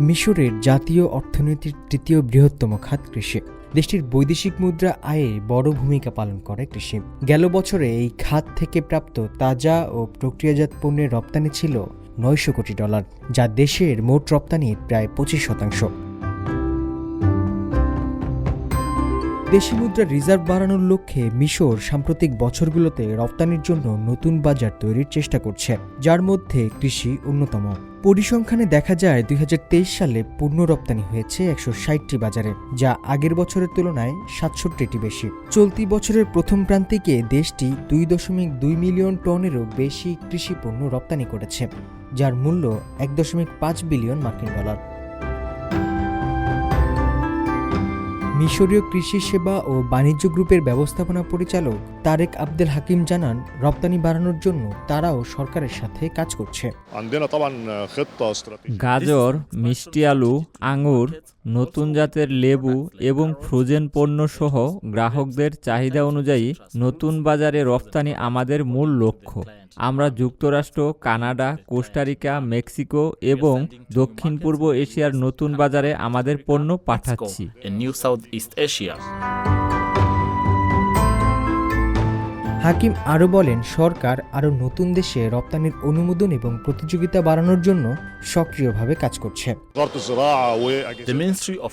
মিশরের জাতীয় অর্থনীতির তৃতীয় বৃহত্তম খাত কৃষি। দেশটির বৈদেশিক মুদ্রা আয়ে বড় ভূমিকা পালন করে কৃষি। গেল বছরে এই খাত থেকে প্রাপ্ত তাজা ও প্রক্রিয়াজাত পণ্যের রপ্তানি ছিল নয়শো কোটি ডলার, যা দেশের মোট রপ্তানির প্রায় পঁচিশ শতাংশ। দেশি মুদ্রার রিজার্ভ বাড়ানোর লক্ষ্যে মিশর সাম্প্রতিক বছরগুলোতে রপ্তানির জন্য নতুন বাজার তৈরির চেষ্টা করছে, যার মধ্যে কৃষি অন্যতম। পরিসংখ্যানে দেখা যায় দুই হাজার তেইশ সালে পণ্য রপ্তানি হয়েছে একশো ষাটটি বাজারে, যা আগের বছরের তুলনায় সাতষট্টিটি বেশি। চলতি বছরের প্রথম প্রান্তিকে দেশটি দুই দশমিক দুই মিলিয়ন টনেরও বেশি কৃষি পণ্য রপ্তানি করেছে, যার মূল্য এক দশমিক পাঁচ বিলিয়ন মার্কিন ডলার। মিশরীয় কৃষি সেবা ও বাণিজ্য গ্রুপের ব্যবস্থাপনা পরিচালক তারেক আব্দুল হাকিম জানান রপ্তানি বাড়ানোর জন্য তারাও সরকারের সাথে কাজ করছে। গাজর মিষ্টি আলু আঙুর নতুন জাতের লেবু এবং ফ্রোজেন পণ্য সহ গ্রাহকদের চাহিদা অনুযায়ী নতুন বাজারে রপ্তানি আমাদের মূল লক্ষ্য। আমরা যুক্তরাষ্ট্র, কানাডা, কোস্টারিকা, মেক্সিকো এবং দক্ষিণ পূর্ব এশিয়ার নতুন বাজারে আমাদের পণ্য পাঠাচ্ছি New South East Asia. Hakim আরও বলেন সরকার আরও নতুন দেশে রপ্তানির অনুমোদন এবং প্রতিযোগিতা বাড়ানোর জন্য সক্রিয়ভাবে কাজ করছে।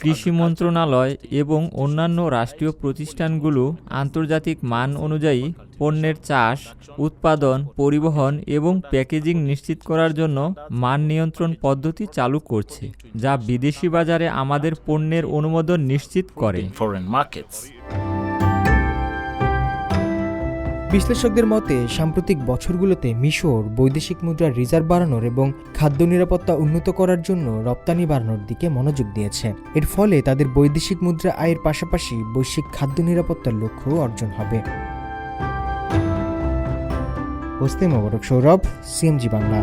কৃষি মন্ত্রণালয় এবং অন্যান্য রাষ্ট্রীয় প্রতিষ্ঠানগুলো আন্তর্জাতিক মান অনুযায়ী পণ্যের চাষ উৎপাদন পরিবহন এবং প্যাকেজিং নিশ্চিত করার জন্য মান নিয়ন্ত্রণ পদ্ধতি চালু করছে যা বিদেশি বাজারে আমাদের পণ্যের অনুমোদন নিশ্চিত করে। বিশ্লেষকদের মতে, সাম্প্রতিক বছরগুলোতে মিশর, বৈদেশিক মুদ্রার রিজার্ভ বাড়ানোর এবং খাদ্য নিরাপত্তা উন্নত করার জন্য রপ্তানি বাড়ানোর দিকে মনোযোগ দিয়েছে। এর ফলে তাদের বৈদেশিক মুদ্রা আয়ের পাশাপাশি বৈশ্বিক খাদ্য নিরাপত্তার লক্ষ্য অর্জন হবে। সৌরভ, সিএমজি বাংলা।